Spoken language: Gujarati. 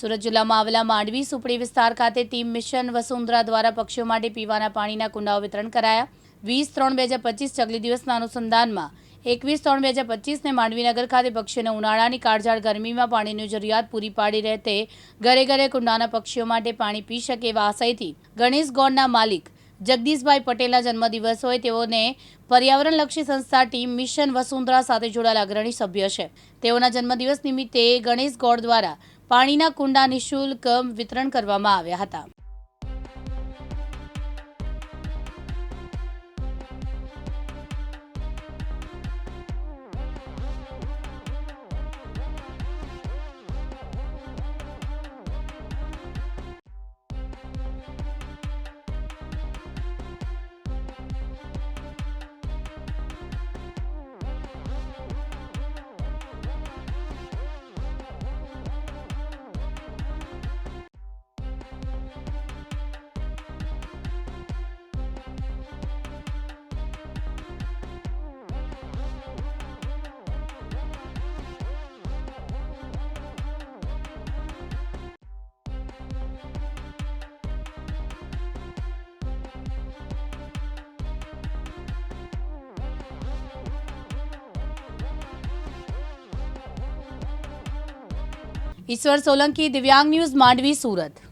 સુરત જિલ્લામાં આવેલા માંડવી સુપડી વિસ્તાર ખાતે ટીમ મિશન વસુંધરા દ્વારા પક્ષીઓ માટે પીવાના પાણીના કુંડાઓ વિતરણ કરાયા. વીસ ત્રણ બે હજાર પચીસ ચકલી દિવસના અનુસંધાનમાં એકવીસ ત્રણ બે હજાર પચીસને માંડવીનગર ખાતે પક્ષીઓને ઉનાળાની કાળઝાળ ગરમીમાં પાણીની જરૂરિયાત પૂરી પાડી રહે તે ઘરે ઘરે કુંડાના પક્ષીઓ માટે પાણી પી શકે એવા આશયથી ગણેશ ગોળના માલિક જગદીશભાઈ પટેલના જન્મદિવસ હોય તેઓને પર્યાવરણલક્ષી સંસ્થા ટીમ મિશન વસુંધરા સાથે જોડાયેલા અગ્રણી સભ્ય છે. તેઓના જન્મદિવસ નિમિત્તે ગણેશ ગોળ દ્વારા પાણીના કુંડા નિઃશુલ્ક વિતરણ કરવામાં આવ્યા હતા. ઈશ્વર સોલંકી દિવ્યાંગ ન્યૂઝ માંડવી સુરત